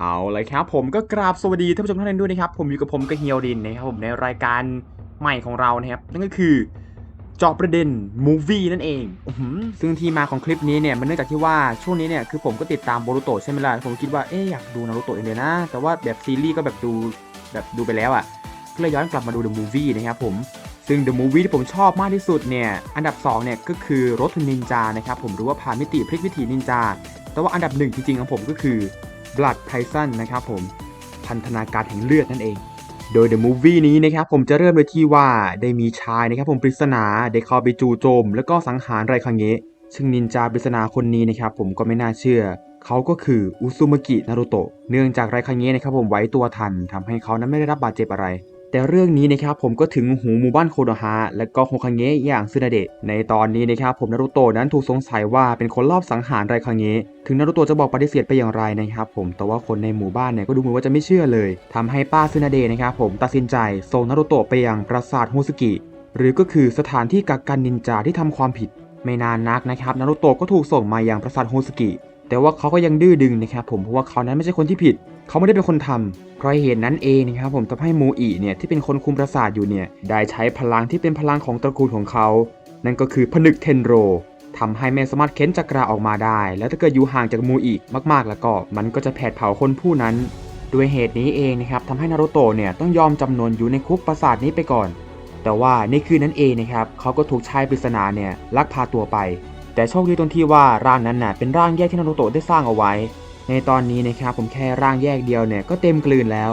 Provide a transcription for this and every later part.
เอาเลยครับผมก็กราบสวัสดีท่านผู้ชมทุกท่านด้วยนะครับ ผมอยู่กับผมกระเฮียวดินนะครับผมในรายการใหม่ของเรานะครับ นั่นก็คือเจาะประเด็นมูวี่นั่นเองอซึ่งที่มาของคลิปนี้เนี่ยมันเนื่องจากที่ว่าช่วงนี้เนี่ยคือผมก็ติดตามโบรูโตะใช่ไหมล่ะผมคิดว่าเอ๊อยากดูนารูโตะเองเลยนะ แต่ว่าแบบซีรีส์ก็แบบดูแบบดูไปแล้วอะก็เลยย้อนกลับมาดู The Movie นะครับผมซึ่ง The Movie ที่ผมชอบมากที่สุดเนี่ยอันดับ2เนี่ยก็คือรถนินจานะครับผมหรือว่าพามิติพลิกวิถีนินจาแต่ว่าอันดับหนึ่งจริงๆของผมก็คือ บลัดไทสันนะครับผมพันธนาการแห่งเลือดนั่นเอง โดยเดอะมูฟวี่นี้นะครับผมจะเริ่มโดยที่ว่าได้มีชายนะครับผมปริศนาได้เข้าไปจู่โจม แล้วก็สังหารไรคังเงะซึ่งนินจาปริศนาคนนี้นะครับผมก็ไม่น่าเชื่อ เขาก็คืออุซุมะกินารุโตะเนื่องจากไรคังเงะนะครับผมไว้ตัวทันทำให้เขานั้นไม่ได้รับบาดเจ็บอะไร แต่เรื่องนี้นะครับผมก็ถึงหูหมู่บ้านโคโนฮะและก็โฮคังเงะอย่างซึนาเดะในตอนนี้นะครับผมนารุโตะนั้นถูกสงสัยว่าเป็นคนลอบสังหารไรคังเงะถึงนารุโตะจะบอกปฏิเสธไปอย่างไรนะครับผมแต่ว่าคนในหมู่บ้านเนี่ยก็ดูเหมือนว่าจะไม่เชื่อเลยทำให้ป้าซึนาเดะนะครับผมตัดสินใจส่งนารุโตะไปยังปราสาทโฮซุกิหรือก็คือสถานที่กักกันนินจาที่ทำความผิด ไม่นานนักนะครับนารุโตะก็ถูกส่งมายังปราสาทโฮซุกิแต่ว่าเขาก็ยังดื้อดึงนะครับผมเพราะว่าเขานั้นไม่ใช่คนที่ผิด เขาไม่ได้เป็นคนทำเพราะเหตุนั้นเองนะครับผมทำให้มูอีเนี่ยที่เป็นคนคุมปราสาทอยู่เนี่ยได้ใช้พลังที่เป็นพลังของตระกูลของเขา นั่นก็คือผนึกเทนโรทำให้ไม่สามารถเค้นจักราออกมาได้ แล้วถ้าเกิดอยู่ห่างจากมูอีมากๆ แล้วก็ มันก็จะแผดเผาคนผู้นั้น ด้วยเหตุนี้เองนะครับทำให้นารุโตะเนี่ยต้องยอมจำนนอยู่ในคุกปราสาทนี้ไปก่อน แต่ว่าในคืนนั้นเองนะครับเขาก็ถูกชายปริศนาเนี่ยลักพาตัวไป แต่โชคดีตรงที่ว่าร่างนั้นน่ะเป็นร่างแยกที่นารุโตะได้สร้างเอาไว้ ในตอนนี้นะครับผมแค่ร่างแยกเดียวเนี่ยก็เต็มกลืนแล้ว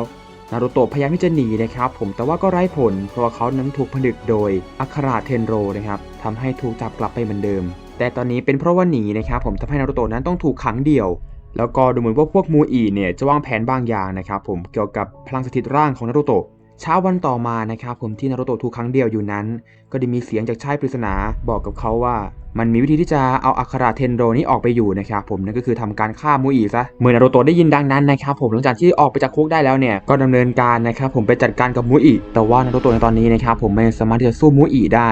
นารุโตะพยายามที่จะหนีนะครับผมแต่ว่าก็ไร้ผล เพราะเขานั้นถูกผนึกโดยอัคราเทนโรนะครับทำให้ถูกจับกลับไปเหมือนเดิม แต่ตอนนี้เป็นเพราะว่าหนีนะครับผมทำให้นารุโตะนั้นต้องถูกขังเดี่ยว แล้วก็ดูเหมือนว่าพวกมูอีเนี่ยจะวางแผนบางอย่างนะครับผมเกี่ยวกับพลังสถิตร่างของนารุโตะเช้าวันต่อมานะครับผมที่นารุโตะถูกขังเดี่ยวอยู่นั้น ก็ได้มีเสียงจากชายปริศนาบอกกับเขาว่า มันมีวิธีที่จะเอาอัคราเทนโดนี้ออกไปอยู่นะครับผมนั่นก็คือทำการฆ่ามูอีซะเมื่อนารูโตะได้ยินดังนั้นนะครับผมหลังจากที่ออกไปจากคุกได้แล้วเนี่ยก็ดำเนินการนะครับผมไปจัดการกับมูอีแต่ว่านารูโตะในตอนนี้นะครับผมไม่สามารถที่จะสู้มูอีได้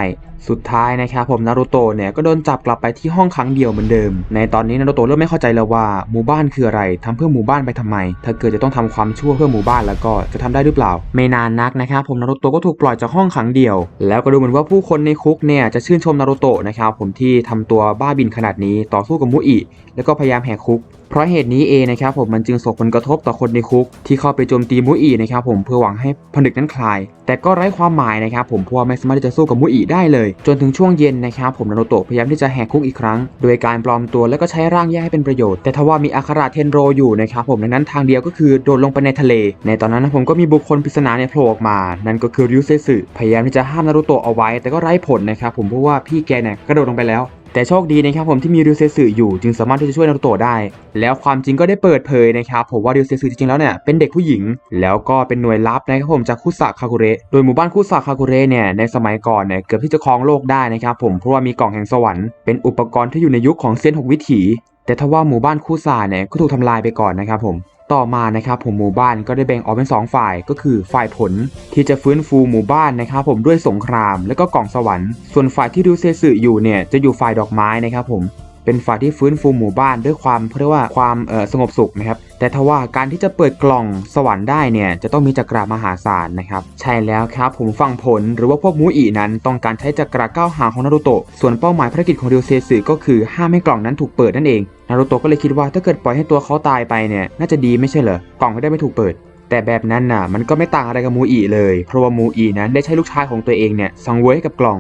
สุดท้ายนะครับผมนารุโตะเนี่ยก็โดนจับกลับไปที่ห้องขังเดียวเหมือนเดิม ในตอนนี้นารุโตะเริ่มไม่เข้าใจแล้วว่าหมู่บ้านคืออะไรทำเพื่อหมู่บ้านไปทำไม ถ้าเกิดจะต้องทำความชั่วเพื่อหมู่บ้านแล้วก็จะทำได้หรือเปล่า ไม่นานนักนะครับผมนารุโตะก็ถูกปล่อยจากห้องขังเดียว แล้วก็ดูเหมือนว่าผู้คนในคุกเนี่ยจะชื่นชมนารุโตะนะครับผมที่ทำตัวบ้าบินขนาดนี้ต่อสู้กับมุอิแล้วก็พยายามแหกคุก เพราะเหตุนี้เองนะครับผมมันจึงส่งผลกระทบต่อคนในคุก ที่เข้าไปโจมตีมุอีนะครับผมเพื่อหวังให้ผนึกนั้นคลาย แต่ก็ไร้ความหมายนะครับผมเพราะว่าไม่สามารถที่จะสู้กับมุอีได้เลย จนถึงช่วงเย็นนะครับผมนารุโตะพยายามที่จะแหกคุกอีกครั้ง โดยการปลอมตัวแล้วก็ใช้ร่างแยกให้เป็นประโยชน์ แต่ทว่ามีอัคาราเทนโรอยู่นะครับผมดังนั้นทางเดียวก็คือโดดลงไปในทะเล ในตอนนั้นนะผมก็มีบุคคลปริศนาเนี่ยโผล่ออกมา นั่นก็คือริวเซสึพยายามที่จะห้ามนารุโตะเอาไว้ แต่ก็ไร้ผลนะครับผมเพราะว่าพี่แกเนี่ยกระโดดลงไปแล้ว แต่โชคดีนะครับผมที่มีริวเซสึอยู่จึงสามารถที่จะช่วยนารุโตะได้ แล้วความจริงก็ได้เปิดเผยนะครับผมว่าริวเซสึจริงๆแล้วเนี่ยเป็นเด็กผู้หญิง แล้วก็เป็นหน่วยลับนะครับผมจากคุสะคากุเระโดยหมู่บ้านคุสะคากุเระเนี่ยในสมัยก่อนเนี่ยเกือบที่จะครองโลกได้นะครับผมเพราะว่ามีกล่องแห่งสวรรค์เป็นอุปกรณ์ที่อยู่ในยุคของเซียนหกวิถี แต่ทว่าหมู่บ้านคุสะเนี่ยก็ถูกทำลายไปก่อนนะครับผม ต่อมานะครับผมหมู่บ้านก็ได้แบ่งออกเป็น 2 ฝ่ายก็คือฝ่ายผลที่จะฟื้นฟูหมู่บ้านนะครับผมด้วยสงครามและก็กล่องสวรรค์ ส่วนฝ่ายที่ดูเซสึอยู่เนี่ยจะอยู่ฝ่ายดอกไม้นะครับผม เป็นฝ่ายที่ฟื้นฟูหมู่บ้านด้วยความเรียกว่าความสงบสุขนะครับแต่ทว่าการที่จะเปิดกล่องสวรรค์ได้เนี่ยจะต้องมีจักรามหาศาลนะครับใช่แล้วครับผมฟังผลหรือว่าพวกมูอีนั้นต้องการใช้จักราก้าวหางของนารุโตะส่วนเป้าหมายภารกิจของริวเซสึก็คือห้ามให้กล่องนั้นถูกเปิดนั่นเองนารุโตะก็เลยคิดว่าถ้าเกิดปล่อยให้ตัวเขาตายไปเนี่ยน่าจะดีไม่ใช่เหรอกล่องก็ได้ไม่ถูกเปิดแต่แบบนั้นน่ะมันก็ไม่ต่างอะไรกับมูอีเลย เพราะว่ามูอีนั้นได้ใช้ลูกชายของตัวเองเนี่ยสังเวยกับกล่อง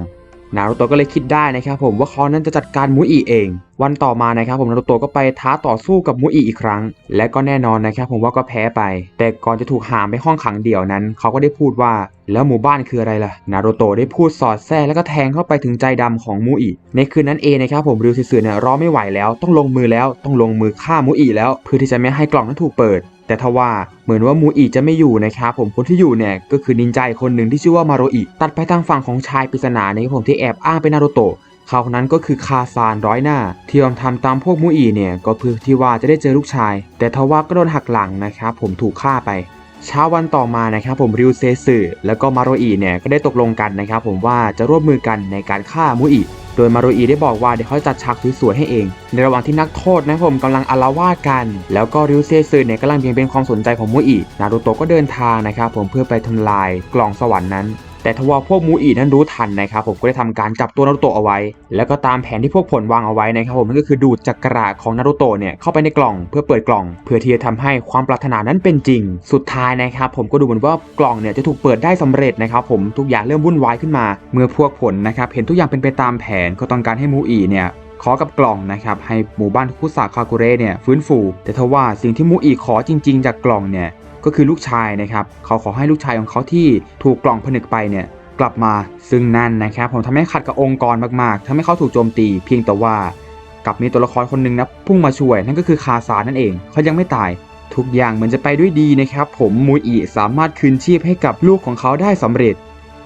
นารุโตะก็เลยคิดได้นะครับผมว่าเขานั้นจะจัดการมูอีเอง วันต่อมานะครับผมนารุโตะก็ไปท้าต่อสู้กับมูอีอีกครั้ง และก็แน่นอนนะครับผมว่าก็แพ้ไป แต่ก่อนจะถูกหามไปห้องขังเดี่ยวนั้น เขาก็ได้พูดว่าแล้วหมู่บ้านคืออะไรล่ะ นารุโตะได้พูดสอดแทรกแล้วก็แทงเข้าไปถึงใจดำของมูอีในคืนนั้นเองนะครับผมริวซิสึเนี่ยรอไม่ไหวแล้วต้องลงมือแล้วต้องลงมือฆ่ามูอีแล้ว เพื่อที่จะไม่ให้กล่องนั้นถูกเปิด แต่ทว่าเหมือนว่ามูอีจะไม่อยู่นะครับผมคนที่อยู่เนี่ยก็คือนินจาอีกคนหนึ่งที่ชื่อว่ามาโรอิตัดไปทางฝั่งของชายปริศนาในผมที่แอบอ้างเป็นนารุโตะเขาคนนั้นก็คือคาซานร้อยหน้า ที่ยอมทำตามพวกมูอีเนี่ยก็เพื่อที่ว่าจะได้เจอลูกชาย แต่ทว่าก็โดนหักหลังนะครับผมถูกฆ่าไปเช้าวันต่อมานะครับผมริวเซสึแล้วก็มาโรอิเนี่ยก็ได้ตกลงกันนะครับผมว่าจะร่วมมือกันในการฆ่ามูอิ โดยมารุอีได้บอกว่าเดี๋ยวเขาจัดฉากสวยๆให้เอง ในระหว่างที่นักโทษนะผมกำลังอาละวาดกัน แล้วก็ริวเซซึเนี่ยกำลังเบี่ยงเบนความสนใจของมุอินารูโตะก็เดินทางนะครับผมเพื่อไปทำลายกล่องสวรรค์นั้น แต่ทว่าพวกมูอีนั้นรู้ทันนะครับผมก็ได้ทำการจับตัวนารูโตะเอาไว้ แล้วก็ตามแผนที่พวกผลวางเอาไว้นะครับผมนั่นก็คือดูดจักระของนารูโตะเนี่ยเข้าไปในกล่องเพื่อเปิดกล่อง เพื่อที่จะทำให้ความปรารถนานั้นเป็นจริง สุดท้ายนะครับผมก็ดูเหมือนว่ากล่องเนี่ยจะถูกเปิดได้สำเร็จนะครับผมทุกอย่างเริ่มวุ่นวายขึ้นมา เมื่อพวกผลนะครับเห็นทุกอย่างเป็นไปตามแผนก็ต้องการให้มูอีเนี่ยขอกับกล่องนะครับให้หมู่บ้านคุสาคากุเรเนี่ยฟื้นฟู แต่ทว่าสิ่งที่มูอีขอจริง ๆ จากกล่องเนี่ย ก็คือลูกชายนะครับเขาขอให้ลูกชายของเขาที่ถูกกล่องผนึกไปเนี่ยกลับมาซึ่งนั่นนะครับ ผมทำให้ขัดกับองค์กรมากๆทำให้เขาถูกโจมตี เพียงแต่ว่ากลับมีตัวละครคนหนึ่งนะพุ่งมาช่วย นั่นก็คือคาซานั่นเอง เขายังไม่ตายทุกอย่างเหมือนจะไปด้วยดีนะครับ ผมมูอีสามารถคืนชีพให้กับลูกของเขาได้สำเร็จ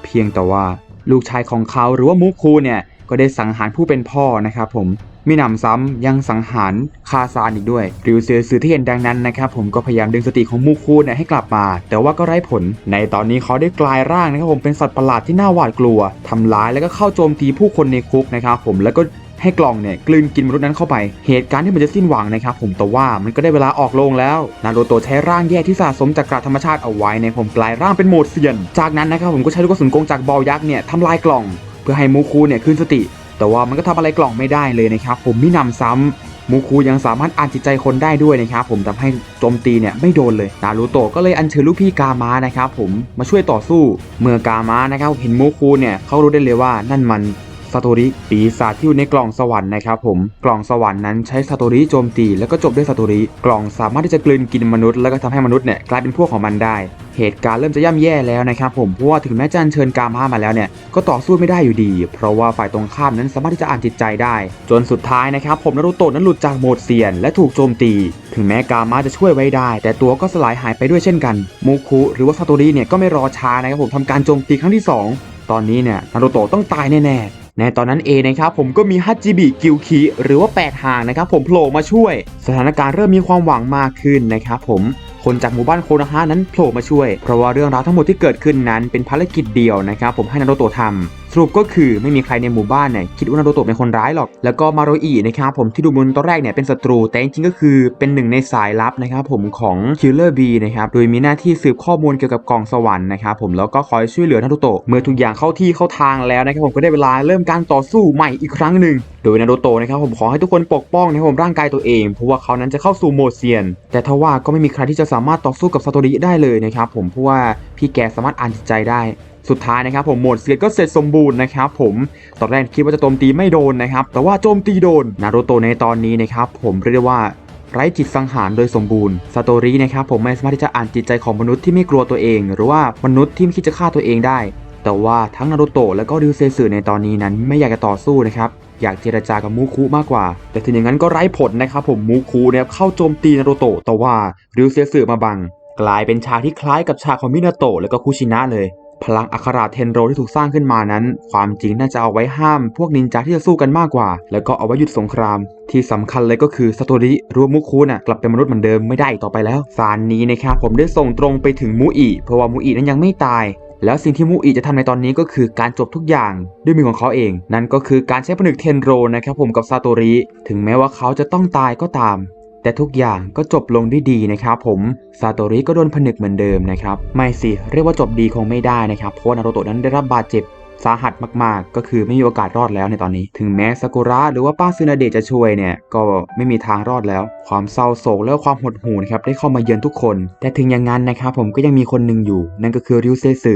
เพียงแต่ว่าลูกชายของเขาหรือว่ามูคูเนี่ยก็ได้สังหารผู้เป็นพ่อนะครับผม มีหนำซ้ำยังสังหารคาซานอีกด้วย ริวเซอร์สื่อที่เห็นดังนั้นนะครับผมก็พยายามดึงสติของมูคูเนี่ยให้กลับมา แต่ว่าก็ไร้ผล ในตอนนี้เขาได้กลายร่างนะครับผมเป็นสัตว์ประหลาดที่น่าหวาดกลัวทำร้ายแล้วก็เข้าโจมตีผู้คนในคุกนะครับผมแล้วก็ให้กล่องเนี่ยกลืนกินมนุษย์นั้นเข้าไป เหตุการณ์ที่มันจะสิ้นหวังนะครับผมแต่ว่ามันก็ได้เวลาออกโรงแล้ว นารูโตะใช้ร่างแย่ที่สะสมจากกระธรรมชาติเอาไว้ในผมกลายร่างเป็นโหมดเซียน จากนั้นนะครับผมก็ใช้ลูกกระสุนกงจากบอลยักษ์เนี่ยทำลายกล่อง เพื่อให้มูคูเนี่ยคืนสติ แต่ว่ามันก็ทำอะไรกล่องไม่ได้เลยนะครับผมมินำซ้ำมูคูยังสามารถอ่านจิตใจคนได้ด้วยนะครับผมทำให้โจมตีเนี่ยไม่โดนเลยนารูโตะก็เลยอัญเชิญลูกพี่กามานะครับผมมาช่วยต่อสู้เมื่อกามานะครับเห็นมูคูเนี่ยเขารู้ได้เลยว่านั่นมัน ซาโตริปีศาจที่อยู่ในกล่องสวรรค์นะครับผมกล่องสวรรค์นั้นใช้ซาโตริโจมตี แล้วก็จบด้วยซาโตริกล่องสามารถที่จะกลืนกินมนุษย์แล้วก็ทำให้มนุษย์เนี่ยกลายเป็นพวกของมันได้ เหตุการณ์เริ่มจะย่ำแย่แล้วนะครับผมเพราะว่าถึงแม้จะเชิญกามามาแล้วเนี่ยก็ต่อสู้ไม่ได้อยู่ดี เพราะว่าฝ่ายตรงข้ามนั้นสามารถที่จะอ่านจิตใจได้ จนสุดท้ายนะครับผมนารูโตะนั้นหลุดจากโหมดเซียน และถูกโจมตี ถึงแม้กามาจะช่วยไว้ได้ แต่ตัวก็สลายหายไปด้วยเช่นกันมูคุหรือว่าซาโตริเนี่ยก็ไม่รอช้านะครับผมทำการโจมตีครั้งที่สองตอนนี้เนี่ยนารูโตะต้องตายแน่ๆ ในตอนนั้นเองนะครับผมก็มีฮัตจิบิกิวคิหรือว่าแปดหางนะครับผมโผล่มาช่วย สถานการณ์เริ่มมีความหวังมากขึ้นนะครับผมคนจากหมู่บ้านโคนาฮานั้นโผล่มาช่วย เพราะว่าเรื่องราวทั้งหมดที่เกิดขึ้นนั้นเป็นภารกิจเดียวนะครับผมให้นารโตะทำ สรุปก็คือไม่มีใครในหมู่บ้านเนี่ยคิดว่านารูโตะเป็นคนร้ายหรอก แล้วก็มาโรอินะครับผมที่ดูเหมือนตอนแรกเนี่ยเป็นศัตรู แต่จริงๆก็คือเป็นหนึ่งในสายลับนะครับผมของคิลเลอร์บีนะครับโดยมีหน้าที่สืบข้อมูลเกี่ยวกับกองสวรรค์นะครับผมแล้วก็คอยช่วยเหลือนารูโตะเมื่อทุกอย่างเข้าที่เข้าทางแล้วนะครับผมก็ได้เวลาเริ่มการต่อสู้ใหม่อีกครั้งหนึ่งโดยนารูโตะนะครับผมขอให้ทุกคนปกป้องนะครับผมร่างกายตัวเองเพราะว่าเขานั้นจะเข้าสู่โมเซียน แต่ทว่าก็ไม่มีใครที่จะสามารถต่อสู้กับซาโตริได้เลยนะครับผมเพราะว่าพี่แกสามารถอ่านจิตใจได้ สุดท้ายนะครับผมโหมดเซียนก็เสร็จสมบูรณ์นะครับผมตอนแรกคิดว่าจะโจมตีไม่โดนนะครับแต่ว่าโจมตีโดนนารูโตะในตอนนี้นะครับผมเรียกได้ว่าไร้จิตสังหารโดยสมบูรณ์ซาโตรินะครับผมไม่สามารถที่จะอ่านจิตใจของมนุษย์ที่ไม่กลัวตัวเอง หรือว่ามนุษย์ที่ไม่คิดจะฆ่าตัวเองได้ แต่ว่าทั้งนารูโตะและก็ริวเซสึในตอนนี้นั้นไม่อยากจะต่อสู้นะครับอยากเจรจากับมูคุมากกว่า แต่ถึงอย่างนั้นก็ไร้ผลนะครับผมมูคุเนี่ยเข้าโจมตีนารูโตะแต่ว่าริวเซสึมาบัง กลายเป็นฉากที่คล้ายกับฉากของมินาโตะและก็คุชินะเลย พลังอัคราเทนโรที่ถูกสร้างขึ้นมานั้น ความจริงน่าจะเอาไว้ห้าม พวกนินจาที่จะสู้กันมากกว่า แล้วก็เอาไว้หยุดสงคราม ที่สำคัญเลยก็คือซาโตริรวมมุคุน่ะกลับเป็นมนุษย์เหมือนเดิมไม่ได้อีกต่อไปแล้วสารนี้นะครับผมได้ส่งตรงไปถึงมูอิเพราะว่ามูอินั้นยังไม่ตายแล้วสิ่งที่มูอิจะทำในตอนนี้ก็คือการจบทุกอย่างด้วยมือของเขาเอง นั่นก็คือการใช้ผนึกเทนโรนะครับผมกับซาโตริ ถึงแม้ว่าเขาจะต้องตายก็ตาม แต่ทุกอย่างก็จบลงด้วยดีนะครับผมซาโตริก็โดนผนึกเหมือนเดิมนะครับไม่สิเรียกว่าจบดีคงไม่ได้นะครับเพราะนารูโตะนั้นได้รับบาดเจ็บสาหัสมากๆ ก็คือไม่มีโอกาสรอดแล้วในตอนนี้ ถึงแม้ซากุระหรือว่าป้าซึนาเดะจะช่วยเนี่ยก็ไม่มีทางรอดแล้ว ความเศร้าโศกและความหดหู่นะครับได้เข้ามาเยือนทุกคน แต่ถึงอย่างนั้นนะครับผมก็ยังมีคนหนึ่งอยู่ นั่นก็คือริวเซสึ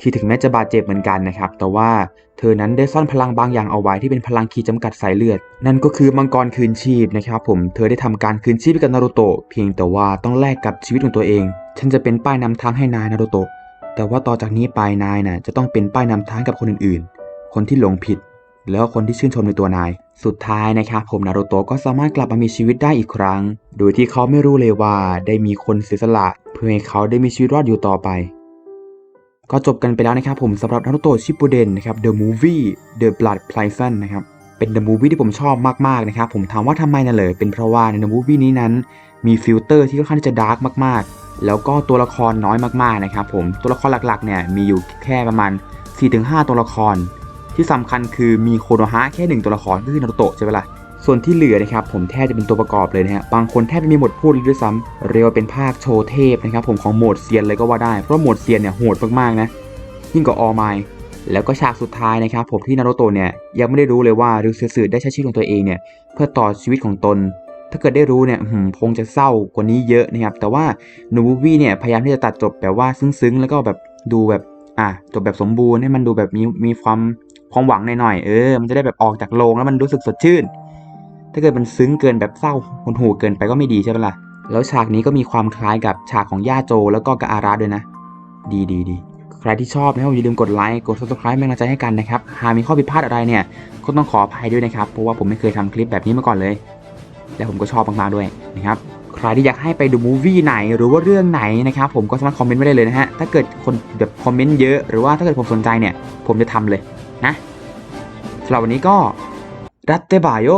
ที่ถึงแม้จะบาดเจ็บเหมือนกันนะครับ แต่ว่าเธอนั้นได้ซ่อนพลังบางอย่างเอาไว้ที่เป็นพลังขีดจำกัดสายเลือด นั่นก็คือมังกรคืนชีพนะครับผม เธอได้ทำการคืนชีพให้กับนารูโตะเพียงแต่ว่าต้องแลกกับชีวิตของตัวเอง ฉันจะเป็นป้ายนำทางให้นายนารูโตะ แต่ว่าต่อจากนี้ไปนายน่ะจะต้องเป็นป้ายนำทางกับคนอื่นๆ คนที่หลงผิด แล้วคนที่ชื่นชมในตัวนาย สุดท้ายนะครับผมนารูโตะก็สามารถกลับมามีชีวิตได้อีกครั้ง โดยที่เขาไม่รู้เลยว่าได้มีคนเสียสละ เพื่อให้เขาได้มีชีวิตรอดอยู่ต่อไป ก็จบกันไปแล้วนะครับผมสำหรับนารูโตะชิปุเดนนะครับ The Movie The Blood Poison นะครับ เป็น The Movie ที่ผมชอบมากๆนะครับ ผมถามว่าทำไมน่ะเลย เป็นเพราะว่าใน The Movie นี้นั้น มีฟิลเตอร์ที่ค่อนข้างจะดาร์กมากๆ แล้วก็ตัวละครน้อยมากๆนะครับผม ตัวละครหลักๆเนี่ยมีอยู่แค่ประมาณ 4-5 ตัวละคร ที่สำคัญคือมีโคโนฮะแค่หนึ่งตัวละครก็คือนารุโตะใช่ไหมล่ะ ส่วนที่เหลือนะครับผมแทบจะเป็นตัวประกอบเลยนะฮะบางคนแทบไม่มีบทพูดเลยด้วยซ้ำเรียกว่าเป็นภาคโชว์เทพนะครับผมของโหมดเซียนเลยก็ว่าได้ เพราะโหมดเซียนเนี่ยโหดมากๆนะยิ่งกว่าออไมแล้วก็ฉากสุดท้ายนะครับผมที่นารุโตะเนี่ยยังไม่ได้รู้เลยว่าริวเซสึได้ใช้ชีวิตของตัวเองเนี่ยเพื่อต่อชีวิตของตน ถ้าเกิดได้รู้เนี่ยคงจะเศร้ากว่านี้เยอะนะครับแต่ว่าหนูบูวี่เนี่ยพยายามที่จะตัดจบแบบว่าซึ้งๆ แล้วก็แบบดูแบบอะจบแบบสมบูรณ์ให้มันดูแบบมีมีความความหวังหน่อยๆเออมันจะได้แบบออกจากโรงแล้วมันรู้สึกสดชื่น ถ้าเกิดมันซึ้งเกินแบบเศร้าหดหูเกินไปก็ไม่ดีใช่ไหมล่ะ แล้วฉากนี้ก็มีความคล้ายกับฉากของย่าโจแล้วก็กบอาราด้วยนะ ดีดีดีใครที่ชอบนะครับอย่าลืมกดไลค์กด subscribe เป็นกำลังใจให้กันนะครับ หากมีข้อผิดพลาดอะไรเนี่ย ก็ต้องขออภัยด้วยนะครับ เพราะว่าผมไม่เคยทำคลิปแบบนี้มาก่อนเลย และผมก็ชอบมากๆด้วยนะครับใครที่อยากให้ไปดูมูวี่ไหนหรือว่าเรื่องไหนนะครับผมก็สามารถคอมเมนต์ไว้ได้เลยนะฮะถ้าเกิดคนแบบคอมเมนต์เยอะหรือว่าถ้าเกิดผมสนใจเนี่ย ผมจะทำเลยนะสำหรับวันนี้ก็รัตเตบายโย